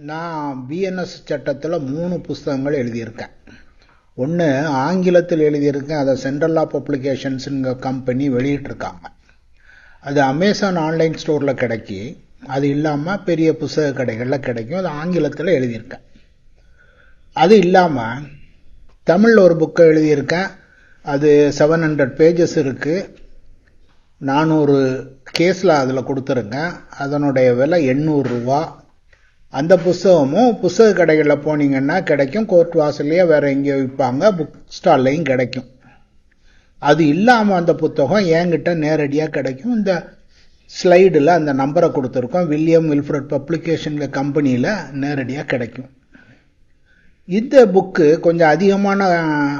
நான் பிஎன்எஸ் சட்டத்தில் மூணு புஸ்தகங்கள் எழுதியிருக்கேன். ஒன்று ஆங்கிலத்தில் எழுதியிருக்கேன். அதை சென்ட்ரல் ஆஃப் பப்ளிகேஷன்ஸுங்க கம்பெனி வெளியிட்டிருக்காங்க. அது அமேசான் ஆன்லைன் ஸ்டோரில் கிடைக்கி அது இல்லாமல் பெரிய புஸ்தக கடைகளில் கிடைக்கும். அது ஆங்கிலத்தில் எழுதியிருக்கேன். அது இல்லாமல் தமிழில் ஒரு புக்கை எழுதியிருக்கேன். அது செவன் ஹண்ட்ரட் பேஜஸ் இருக்குது நானூறு கேஸில் அதில் கொடுத்துருக்கேன். அதனுடைய விலை எண்ணூறுரூவா அந்த புஸ்தகமும் புஸ்தக கடைகளில் போனீங்கன்னா கிடைக்கும். கோர்ட் வாசல்லையே வேறு எங்கேயோ விற்பாங்க. புக் ஸ்டால்லையும் கிடைக்கும். அது இல்லாமல் அந்த புத்தகம் என்கிட்ட நேரடியாக கிடைக்கும். இந்த ஸ்லைடில் அந்த நம்பரை கொடுத்துருக்கோம். வில்லியம் வில்ஃப்ரட் பப்ளிகேஷனில் கம்பெனியில் நேரடியாக கிடைக்கும். இந்த புக்கு கொஞ்சம் அதிகமான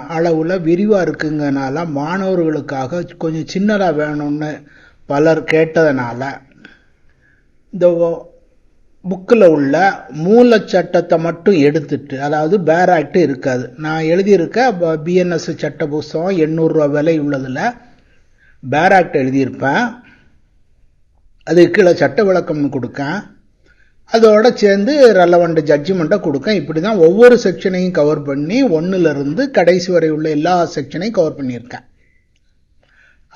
அளவில் விரிவாக இருக்குங்கனால மாணவர்களுக்காக கொஞ்சம் சின்னதாக வேணும்னு பலர் கேட்டதுனால இந்த புக்கில் உள்ள மூல சட்டத்தை மட்டும் எடுத்துட்டு அதாவது பேர் ஆக்ட் இருக்காது. நான் எழுதியிருக்க பிஎன்எஸ் சட்ட புஸ்தகம் எண்ணூறுரூவா விலை உள்ளதில் பேர் ஆக்ட் எழுதியிருப்பேன். அது கீழே சட்ட விளக்கம்னு கொடுக்கேன். அதோட சேர்ந்து ரெலவெண்ட் ஜட்ஜ்மெண்ட்டை கொடுக்கேன். இப்படி தான் ஒவ்வொரு செக்ஷனையும் கவர் பண்ணி ஒன்றுலேருந்து கடைசி வரை உள்ள எல்லா செக்ஷனையும் கவர் பண்ணியிருக்கேன்.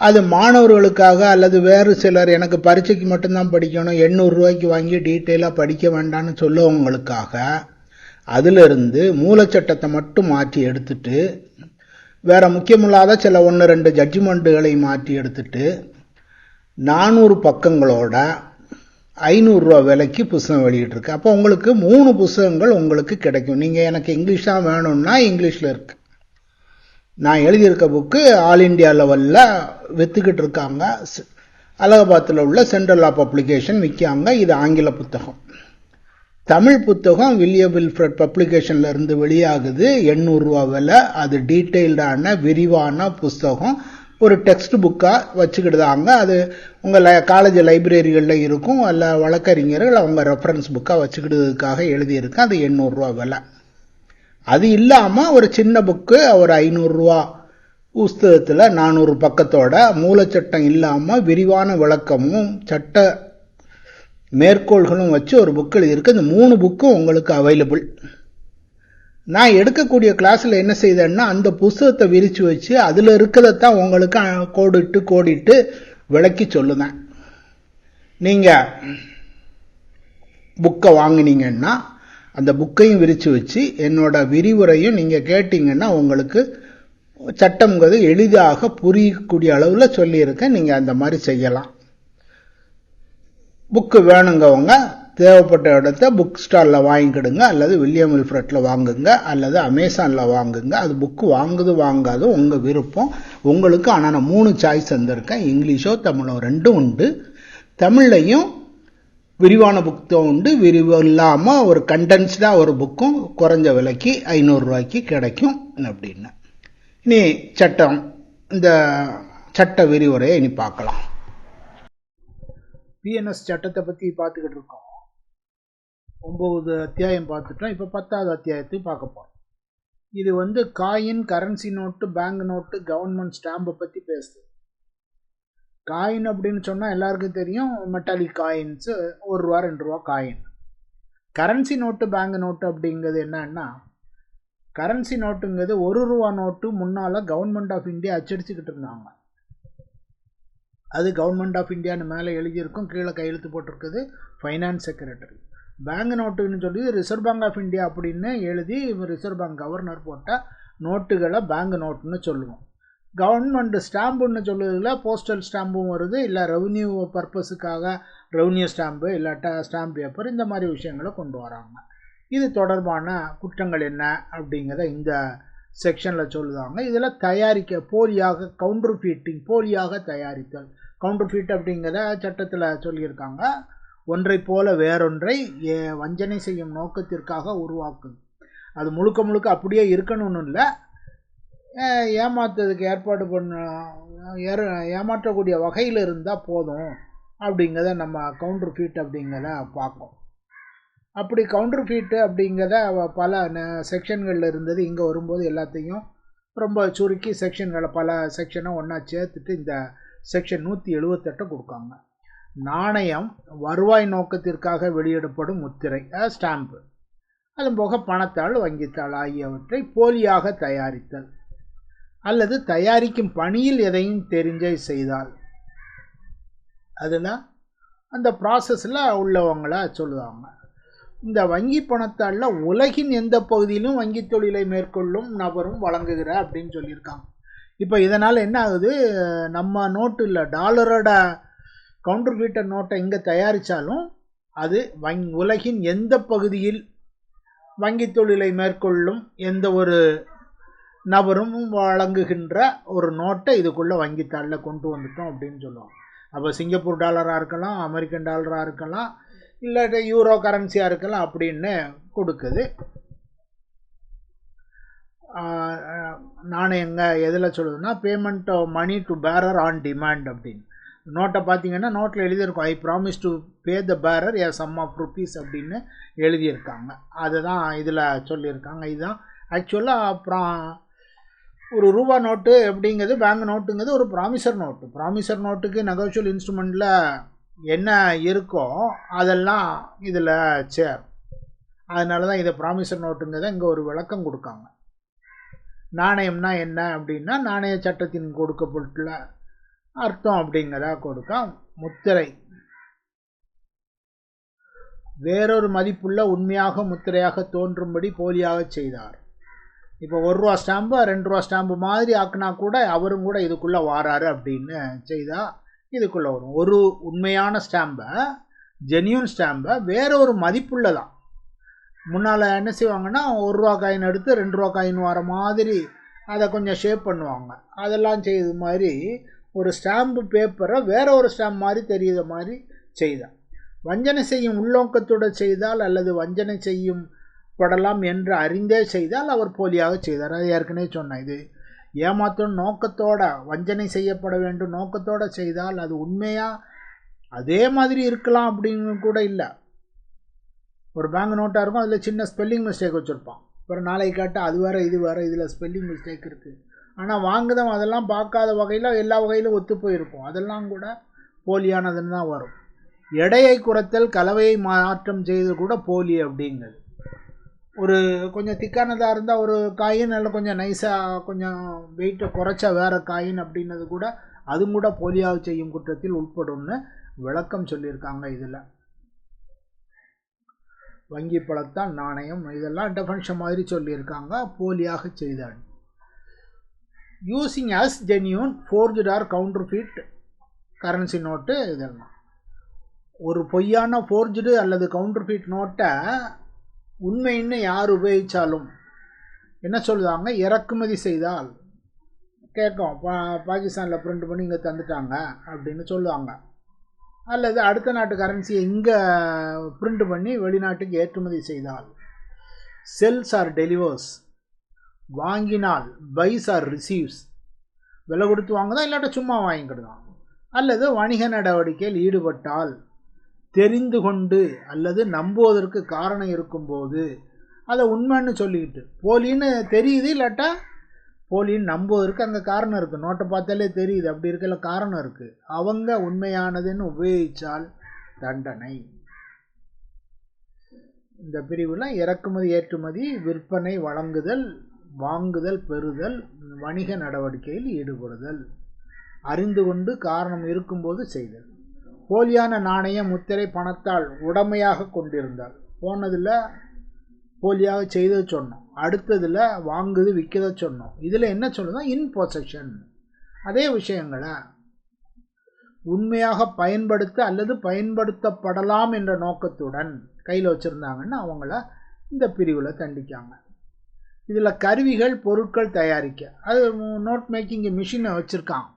அது மாணவர்களுக்காக அல்லது வேறு சிலர் எனக்கு பரீட்சைக்கு மட்டும்தான் படிக்கணும் எண்ணூறுரூவாய்க்கு வாங்கி டீட்டெயிலாக படிக்க வேண்டாம்னு சொல்லவங்களுக்காக அதிலிருந்து மூலச்சட்டத்தை மட்டும் மாற்றி எடுத்துட்டு வேற முக்கியமில்லாத சில ஒன்று ரெண்டு ஜட்ஜ்மெண்ட்டுகளை மாற்றி எடுத்துட்டு நானூறு பக்கங்களோட ஐநூறுரூவா விலைக்கு புஸ்தகம் வெளியிட்டிருக்கு. அப்போ உங்களுக்கு மூணு புஸ்தகங்கள் உங்களுக்கு கிடைக்கும். நீங்கள் எனக்கு இங்கிலீஷ் தான் வேணும்னா இங்கிலீஷில் இருக்குது நான் எழுதியிருக்க புக்கு ஆல் இண்டியா லெவலில் விற்றுக்கிட்டு இருக்காங்க. அலகாபாத்தில் உள்ள சென்ட்ரல் ஆஃப் பப்ளிகேஷன் விற்காங்க இது ஆங்கில புத்தகம். தமிழ் புத்தகம் வில்லியம் வில்ஃப்ரட் பப்ளிகேஷன்ல இருந்து வெளியாகுது. எண்ணூறுரூவா விலை. அது டீட்டெயில்டான விரிவான புஸ்தகம் ஒரு டெக்ஸ்ட் புக்காக வச்சுக்கிடுதாங்க அது உங்கள் காலேஜ் லைப்ரரிகளில் இருக்கும். அல்ல வழக்கறிஞர்கள் அவங்க ரெஃபரன்ஸ் புக்காக வச்சுக்கிடுறதுக்காக எழுதியிருக்கேன். அது எண்ணூறுரூவா விலை. அது இல்லாமல் ஒரு சின்ன புக்கு ஒரு ஐநூறுரூவா புஸ்தகத்தில் நானூறு பக்கத்தோட மூலச்சட்டம் இல்லாமல் விரிவான விளக்கமும் சட்ட மேற்கோள்களும் வச்சு ஒரு புக் எழுதியிருக்கு. இந்த மூணு புக்கும் உங்களுக்கு அவைலபிள் நான் எடுக்கக்கூடிய கிளாஸில் என்ன செய்தேன்னா அந்த புஸ்தகத்தை விரித்து வச்சு அதில் இருக்கிறதான் உங்களுக்கு கோடிட்டு கோடிட்டு விளக்கி சொல்லுவேன் நீங்கள் புக்கை வாங்கினீங்கன்னா அந்த புக்கையும் விரித்து வச்சு என்னோட விரிவுரையும் நீங்கள் கேட்டிங்கன்னா உங்களுக்கு சட்டம்ங்கிறது எளிதாக புரியக்கூடிய அளவில் சொல்லியிருக்கேன். நீங்கள் அந்த மாதிரி செய்யலாம். புக்கு வேணுங்கவங்க தேவைப்பட்ட இடத்த புக் ஸ்டாலில் வாங்கிக்கிடுங்க அல்லது வில்லியம் வில்ஃப்ரட்டில் வாங்குங்க அல்லது அமேசானில் வாங்குங்க. அது புக்கு வாங்குது வாங்காது உங்கள் விருப்பம். உங்களுக்கு ஆனால் நான் மூணு சாய்ஸ் வந்திருக்கேன் இங்கிலீஷோ தமிழோ ரெண்டும் உண்டு. தமிழ்லையும் விரிவான புத்தகம் உண்டு. விரிவு இல்லாமல் ஒரு கண்டென்ஸ்டாக ஒரு புக்கும் குறைஞ்ச விலைக்கு ஐநூறுரூவாய்க்கு கிடைக்கும் அப்படின்னு. இனி சட்டம். இந்த சட்ட விரிவுரையை இனி பார்க்கலாம். பிஎன்எஸ் சட்டத்தை பற்றி பார்த்துக்கிட்டு இருக்கோம். ஒம்பது அத்தியாயம் பார்த்துட்டோம் இப்போ பத்தாவது அத்தியாயத்தையும் பார்க்க போகிறோம் இது வந்து coin currency note bank note government ஸ்டாம்பை பற்றி பேசுது. காயின் அப்படின்னு சொன்னால் எல்லாருக்கும் தெரியும். மெட்டாலிக் காயின்ஸு ஒரு ரூபா ரெண்டு ரூபா coin currency note bank note அப்படிங்கிறது என்னன்னா கரன்சி நோட்டுங்கிறது ஒரு ரூபா நோட்டு முன்னால் கவர்மெண்ட் ஆஃப் இந்தியா அச்சடிச்சுக்கிட்டு இருந்தாங்க. அது கவர்மெண்ட் ஆஃப் இந்தியான்னு மேலே எழுதியிருக்கும் கீழே கையெழுத்து போட்டிருக்குது ஃபைனான்ஸ் செக்ரட்டரி பேங்க் நோட்டுன்னு சொல்லி ரிசர்வ் பேங்க் ஆஃப் இந்தியா அப்படின்னு எழுதி ரிசர்வ் பேங்க் கவர்னர் போட்ட நோட்டுகளை பேங்க் நோட்டுன்னு சொல்லுவோம். கவர்மெண்ட் ஸ்டாம்புன்னு சொல்லுறதுல போஸ்டல் ஸ்டாம்பும் வருது இல்லை ரெவன்யூ பர்பஸுக்காக ரெவன்யூ ஸ்டாம்பு இல்லாட்டா ஸ்டாம்ப் பேப்பர் இந்த மாதிரி விஷயங்களை கொண்டு வராங்க. இது தொடர்பான குற்றங்கள் என்ன அப்படிங்கிறத இந்த செக்ஷனில் சொல்லுவாங்க. இதில் தயாரிக்க போலியாக கவுண்டர் ஃபீட்டிங் போலியாக தயாரித்தல். கவுண்டர் ஃபீட் அப்படிங்கிறத சட்டத்தில் சொல்லியிருக்காங்க. ஒன்றை போல வேறொன்றை வஞ்சனை செய்யும் நோக்கத்திற்காக உருவாக்குது அது முழுக்க முழுக்க அப்படியே இருக்கணும்னு இல்லை. ஏமாத்துறதுக்கு ஏற்பாடு பண்ண ஏற ஏமாற்றக்கூடிய வகையில் இருந்தால் போதும் அப்படிங்கிறத நம்ம கவுண்டர் ஃபீட் அப்படிங்கிறத பார்க்கும் அப்படி கவுண்டர் ஃபீட்டு அப்படிங்கிறத பல செக்ஷன்களில் இருந்தது. இங்கே வரும்போது எல்லாத்தையும் ரொம்ப சுருக்கி செக்ஷன்களை பல செக்ஷனை ஒன்றா சேர்த்துட்டு இந்த செக்ஷன் நூற்றி எழுபத்தெட்டை கொடுக்காங்க. நாணயம் வருவாய் நோக்கத்திற்காக வெளியிடப்படும் முத்திரை ஸ்டாம்ப்பு அதன் போக பணத்தாள் வங்கித்தாள் ஆகியவற்றை போலியாக தயாரித்தல். அல்லது தயாரிக்கும் பணியில் எதையும் தெரிஞ்ச செய்தால். அதில் அந்த ப்ராசஸில் உள்ளவங்கள சொல்லுவாங்க. இந்த வங்கி பணத்தால் உலகின் எந்த பகுதியிலும் வங்கி தொழிலை மேற்கொள்ளும் நபரும் வழங்குகிற அப்படின்னு சொல்லியிருக்காங்க. இப்போ இதனால் என்ன ஆகுது? நம்ம நோட்டு இல்லை டாலரோட கவுண்டர் ஃபீட்டர் நோட்டை இங்கே தயாரித்தாலும் அது வங் உலகின் எந்த பகுதியில் வங்கி தொழிலை மேற்கொள்ளும் எந்த ஒரு நபரும் வழங்குகின்ற ஒரு நோட்டை இதுக்குள்ளே வங்கித்தாளில் கொண்டு வந்துட்டோம் அப்படின்னு சொல்லுவோம். அப்போ சிங்கப்பூர் டாலராக இருக்கலாம் அமெரிக்கன் டாலராக இருக்கலாம் இல்லை யூரோ கரன்சியாக இருக்கலாம் அப்படின்னு கொடுக்குது. நாணயங்க எதில் சொல்லுதுன்னா payment money to bearer on demand அப்படின்னு. நோட்டை பார்த்தீங்கன்னா நோட்டில் எழுதியிருக்கோம். I promise to pay the bearer a sum of rupees அப்படின்னு எழுதியிருக்காங்க. அதுதான் இதில் சொல்லியிருக்காங்க. இதுதான் ஆக்சுவலாக அப்புறம் ஒரு ரூபா நோட்டு எப்படிங்கிறது பேங்க் நோட்டுங்கிறது ஒரு ப்ராமிசர் நோட்டு ப்ராமிசர் நோட்டுக்கு நெகோஷியல் இன்ஸ்ட்ருமெண்ட்டில் என்ன இருக்கோ அதெல்லாம் இதில் சேர் அதனால தான் இதை ப்ராமிசர் நோட்டுங்கிறத இங்கே ஒரு விளக்கம் கொடுக்காங்க. நாணயம்னா என்ன அப்படின்னா நாணய சட்டத்தின் கொடுக்கப்பட்டுள்ள அர்த்தம் அப்படிங்கிறதா கொடுக்க முத்திரை. வேறொரு மதிப்புள்ள உண்மையாக முத்திரையாக தோன்றும்படி போலியாக செய்தார். இப்போ ஒரு ரூபா ஸ்டாம்பு ரெண்டு ரூபா ஸ்டாம்பு மாதிரி ஆக்குனா கூட அவரும் கூட இதுக்குள்ளே வாராரு அப்படின்னு செய்தால் இதுக்குள்ளே வரும். ஒரு உண்மையான ஸ்டாம்பை ஜென்யூன் ஸ்டாம்பை வேற ஒரு மதிப்புள்ளதான் முன்னால் என்ன செய்வாங்கன்னா ஒரு ரூபா காயின் எடுத்து ரெண்டு ரூபா காயின் வர மாதிரி அதை கொஞ்சம் ஷேப் பண்ணுவாங்க. அதெல்லாம் செய்த மாதிரி ஒரு ஸ்டாம்பு பேப்பரை வேற ஒரு ஸ்டாம்ப் மாதிரி தெரியுத மாதிரி செய்தான் வஞ்சனை செய்யும் உள்நோக்கத்தோடு செய்தால் அல்லது வஞ்சனை செய்யும் படலாம் என்று அறிந்தே செய்தால் அவர் போலியாக செய்தார். அது ஏற்கனவே சொன்னேன் இது. ஏமாற்றும் நோக்கத்தோட வஞ்சனை செய்யப்பட வேண்டும். நோக்கத்தோடு செய்தால் அது உண்மையாக அதே மாதிரி இருக்கலாம் அப்படின்னு கூட இல்லை. ஒரு பேங்க் நோட்டாக இருக்கும் அதில் சின்ன ஸ்பெல்லிங் மிஸ்டேக் வச்சுருப்பான். அப்புறம் நாளைக்கு காட்ட அது வேறு இது வேறு இதில் ஸ்பெல்லிங் மிஸ்டேக் இருக்குது ஆனால் வாங்குதம் அதெல்லாம் பார்க்காத வகையில் எல்லா வகையிலும் ஒத்து போயிருக்கும். அதெல்லாம் கூட போலியானதுன்னு தான் வரும். எடையை குறைத்தல் கலவையை மாற்றம் செய்தது கூட போலி அப்படிங்கிறது. ஒரு கொஞ்சம் திக்கானதாக இருந்தால் ஒரு காயின் நல்ல கொஞ்சம் நைஸாக கொஞ்சம் வெயிட்டை குறைச்சா வேறு காயின் அப்படின்னது கூட அதுவும் கூட போலியாக செய்யும் குற்றத்தில் உட்படும்னு விளக்கம் சொல்லியிருக்காங்க இதில். வங்கி பழத்தால் நாணயம் இதெல்லாம் டெஃபன்ஷன் மாதிரி சொல்லியிருக்காங்க. போலியாக செய்தான் using as genuine forged or counterfeit currency note இதெல்லாம். ஒரு பொய்யான ஃபோர்ஜுடு அல்லது கவுண்டர் ஃபீட் நோட்டை உண்மைன்னு யார் உபயோகித்தாலும் என்ன சொல்லுவாங்க இறக்குமதி செய்தால். கேட்கும். பா பாகிஸ்தானில் பிரிண்ட் பண்ணி இங்கே தந்துட்டாங்க அப்படின்னு சொல்லுவாங்க. அல்லது அடுத்த நாட்டு கரன்சியை இங்கே பிரிண்ட் பண்ணி வெளிநாட்டுக்கு ஏற்றுமதி செய்தால். செல்ஸ் ஆர் டெலிவர்ஸ் வாங்கினால் பைஸ் ஆர் ரிசீவ்ஸ் விலை கொடுத்து வாங்குதா? இல்லாட்ட சும்மா வாங்கிக்கிடுதான் அல்லது வணிக நடவடிக்கையில் ஈடுபட்டால். தெரிந்து கொண்டு அல்லது நம்புவதற்கு காரணம் இருக்கும்போது அதை உண்மைன்னு சொல்லிக்கிட்டு போலின்னு தெரியுது இல்லாட்டா போலின்னு நம்புவதற்கு அந்த காரணம் இருக்குது நோட்டை பார்த்தாலே தெரியுது அப்படி இருக்கல காரணம் இருக்குது அவங்க உண்மையானதுன்னு உபயோகித்தால் தண்டனை. இந்த பிரிவில் இறக்குமதி ஏற்றுமதி விற்பனை வழங்குதல் வாங்குதல் பெறுதல் வணிக நடவடிக்கையில் ஈடுபடுதல். அறிந்து கொண்டு காரணம் இருக்கும்போது செய்தல். போலியான நாணய முத்திரை பணத்தால் உடமையாக கொண்டிருந்தால் போனதில் போலியாக செய்தது சொன்னோம். அடுத்ததில் வாங்குது விற்கத சொன்னோம். இதில் என்ன சொல்லுதா இன் பொசஷன் அதே விஷயங்களை உண்மையாக பயன்படுத்த அல்லது பயன்படுத்தப்படலாம் என்ற நோக்கத்துடன் கையில் வச்சுருந்தாங்கன்னு அவங்கள இந்த பிரிவில் தண்டிக்காங்க. இதில் கருவிகள் பொருட்கள் தயாரிக்க. அது நோட் மேக்கிங் மிஷினை வச்சுருக்கான்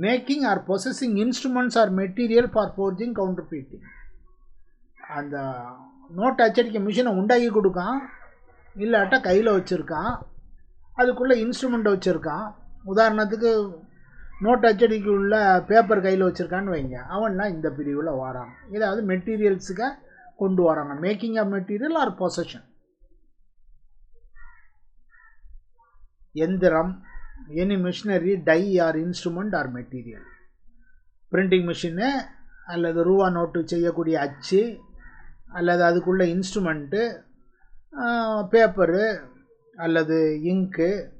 making or possessing instruments or material for forging counterfeiting அந்த நோட் அச்சடிக்க மிஷினை உண்டாக்கி கொடுக்கான் இல்லாட்டா கையில் வச்சுருக்கான் அதுக்குள்ளே இன்ஸ்ட்ருமெண்ட்டை வச்சுருக்கான். உதாரணத்துக்கு நோட் அச்சடிக்கு உள்ள பேப்பர் கையில் வச்சுருக்கான்னு வைங்க. அவன்னா இந்த பிரிவில் வரான். ஏதாவது மெட்டீரியல்ஸுக்கு கொண்டு வராங்க making of material or possession எந்திரம் any machinery die or instrument or material printing machine அல்லது ரூபா நோட்டு செய்யக்கூடிய அச்சு அல்லது அதுக்குள்ள இன்ஸ்ட்ருமெண்ட்டு பேப்பரு அல்லது இங்கு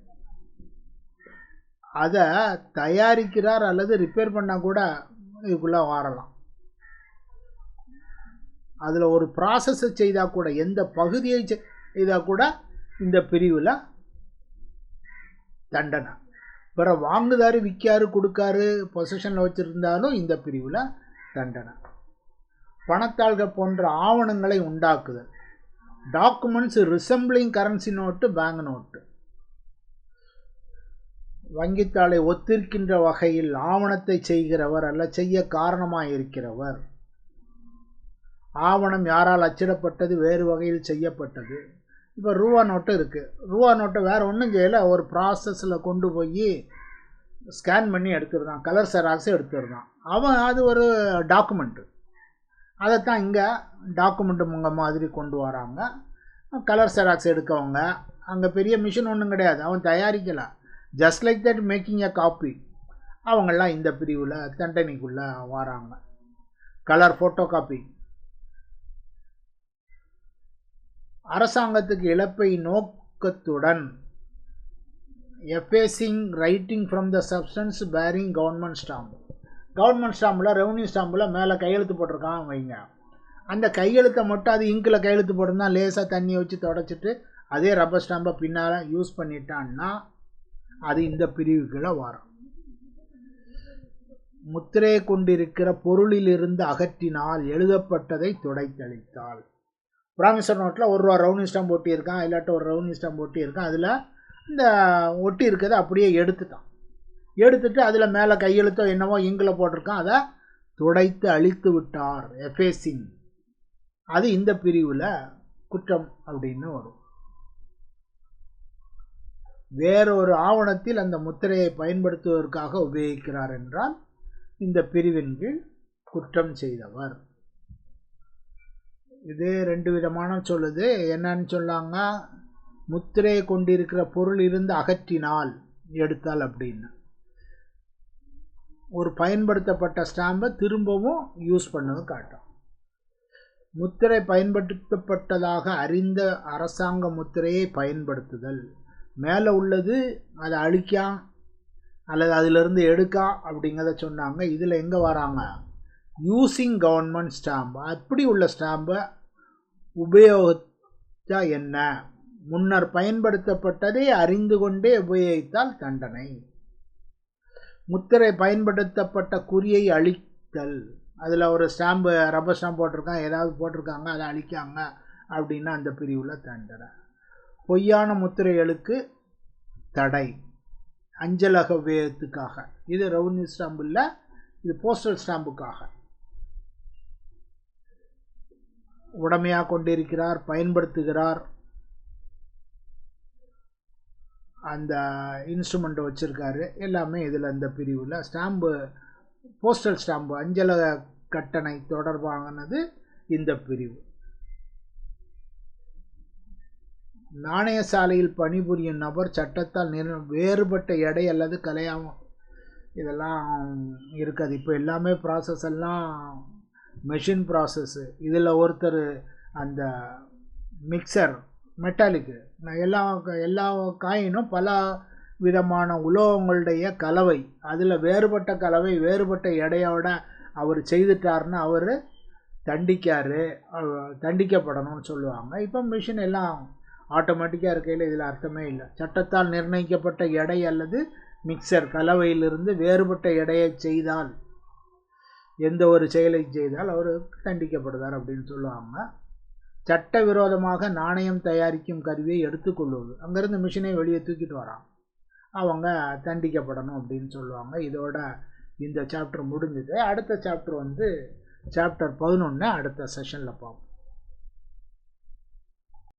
அதை தயாரிக்கிறார் அல்லது ரிப்பேர் பண்ணால் கூட இதுக்குள்ளே வாரலாம். அதில் ஒரு ப்ராசஸை செய்தால் கூட எந்த பகுதியை செய்தால் கூட இந்த பிரிவில் தண்டனை. பிற வாங்குதாரு விற்காரு கொடுக்காரு பொசிஷனில் வச்சுருந்தாலும் இந்த பிரிவில் தண்டனை. பணத்தாள்கள் போன்ற ஆவணங்களை உண்டாக்குதல். Documents resembling currency note bank note வங்கித்தாளை ஒத்திருக்கின்ற வகையில் ஆவணத்தை செய்கிறவர் அல்ல செய்ய காரணமாக இருக்கிறவர் ஆவணம் யாரால் அச்சிடப்பட்டது வேறு வகையில் செய்யப்பட்டது. இப்போ ரூபா நோட்டு இருக்குது ரூபா நோட்டை வேறு ஒன்றும் செய்யலை. ஒரு ப்ராசஸில் கொண்டு போய் ஸ்கேன் பண்ணி எடுத்துருந்தான் கலர் செராக்ஸ் எடுத்துருந்தான் அவன் அது ஒரு டாக்குமெண்ட்டு அதைத்தான் இங்கே டாக்குமெண்ட்டு முங்க மாதிரி கொண்டு வராங்க. கலர் செராக்ஸ் எடுக்கவங்க. அங்கே பெரிய மிஷின் ஒன்றும் கிடையாது. அவன் தயாரிக்கலை. Just like that making a copy அவங்கெல்லாம் இந்த பிரிவில் தண்டனைக்குள்ளே வராங்க. கலர் ஃபோட்டோ காப்பி அரசாங்கத்துக்கு இழப்பை நோக்கத்துடன் effacing writing from the substance bearing government stamp. Government ஸ்டாம்பில் revenue ஸ்டாம்பில் மேலே கையெழுத்து போட்டிருக்கான் வைங்க அந்த கையெழுத்தை மட்டும் அது இங்கில் கையெழுத்து போட்டிருந்தா லேசாக தண்ணியை வச்சு தொடச்சிட்டு அதே ரப்பர் ஸ்டாம்பை பின்னால் யூஸ் பண்ணிட்டான்னா அது இந்த பிரிவுகளை வரும். முத்திரையை கொண்டிருக்கிற பொருளிலிருந்து அகற்றினால் எழுதப்பட்டதை துடைத்தளித்தால் ப்ராமிசர் நோட்டில் ஒரு ரூபா ரவுனிங் ஸ்டாம்ப் ஒட்டியிருக்கான் இல்லாட்ட ஒரு ரவுனிங் ஸ்டாம்ப் ஒட்டியிருக்கான் அதில் இந்த ஒட்டி இருக்கிறத அப்படியே எடுத்துட்டான். எடுத்துட்டு அதில் மேலே கையெழுத்தோ என்னவோ இங்கில் போட்டிருக்கான். அதை துடைத்து அழித்து விட்டார் எஃபேசிங் அது இந்த பிரிவில் குற்றம் அப்படின்னு வரும். வேறொரு ஆவணத்தில் அந்த முத்திரையை பயன்படுத்துவதற்காக உபயோகிக்கிறார் என்றால் இந்த பிரிவின் கீழ் குற்றம் செய்தவர். இது ரெண்டு விதமான சொல்லுது. என்னன்னு சொல்லாங்க முத்திரையை கொண்டிருக்கிற பொருள் இருந்து அகற்றினால் எடுத்தால் அப்படின்னு. ஒரு பயன்படுத்தப்பட்ட ஸ்டாம்பை திரும்பவும் யூஸ் பண்ணது காட்டும். முத்திரை பயன்படுத்தப்பட்டதாக அறிந்த அரசாங்க முத்திரையை பயன்படுத்துதல். மேலே உள்ளது அதை அழிக்கா அல்லது அதிலிருந்து எடுக்கா அப்படிங்கிறத சொன்னாங்க. இதில் எங்கே வராங்க? யூஸிங் கவர்மெண்ட் ஸ்டாம்ப் அப்படி உள்ள ஸ்டாம்பை உபயோகித்தா என்ன? முன்னர் பயன்படுத்தப்பட்டதை அறிந்து கொண்டே உபயோகித்தால் தண்டனை. முத்திரை பயன்படுத்தப்பட்ட குறியை அழித்தல். அதில் ஒரு ஸ்டாம்பு ரப்பர் ஸ்டாம்ப் போட்டிருக்கான் ஏதாவது போட்டிருக்காங்க அதை அழிக்காங்க அப்படின்னா அந்த பிரிவில் தண்டனை. பொய்யான முத்திரைகளுக்கு தடை. அஞ்சலக உபயோகத்துக்காக இது ரெவன்யூ ஸ்டாம்பு இல்லை இது போஸ்டல் ஸ்டாம்புக்காக உடமையாக கொண்டிருக்கிறார் பயன்படுத்துகிறார். அந்த இன்ஸ்ட்ருமெண்ட்டை வச்சுருக்காரு. எல்லாமே இதில் இந்த பிரிவில். ஸ்டாம்பு போஸ்டல் ஸ்டாம்பு அஞ்சலக கட்டணை தொடர்பானது இந்த பிரிவு. நாணய சாலையில் பணிபுரியும் நபர் சட்டத்தால் நிர வேறுபட்ட எடை அல்லது கலையாம இதெல்லாம் இருக்காது. இப்போ எல்லாமே ப்ராசஸ் எல்லாம் மெஷின் ப்ராசஸ்ஸு இதில் ஒருத்தர் அந்த மிக்சர் மெட்டாலிக்கு எல்லா எல்லா காயினும் பல விதமான உலோகங்களுடைய கலவை அதில் வேறுபட்ட கலவை வேறுபட்ட எடையோட அவர் செய்துட்டார்னு அவர் தண்டிக்கார் தண்டிக்கப்படணும்னு சொல்லுவாங்க. இப்போ மிஷின் எல்லாம் ஆட்டோமேட்டிக்காக இருக்கையில் இதில் அர்த்தமே இல்லை. சட்டத்தால் நிர்ணயிக்கப்பட்ட எடை அல்லது மிக்சர் கலவையிலிருந்து வேறுபட்ட எடையை செய்தால் எந்த ஒரு செயலை செய்தால் அவர் தண்டிக்கப்படுதார் அப்படின்னு சொல்லுவாங்க. சட்டவிரோதமாக நாணயம் தயாரிக்கும் கருவியை எடுத்துக்கொள்வது அங்கேருந்து மிஷினை வெளியே தூக்கிட்டு வரான். அவங்க தண்டிக்கப்படணும் அப்படின்னு சொல்லுவாங்க. இதோட இந்த சாப்டர் முடிஞ்சது. அடுத்த சாப்டர் வந்து சாப்டர் பதினொன்று அடுத்த செஷனில் பார்ப்போம்.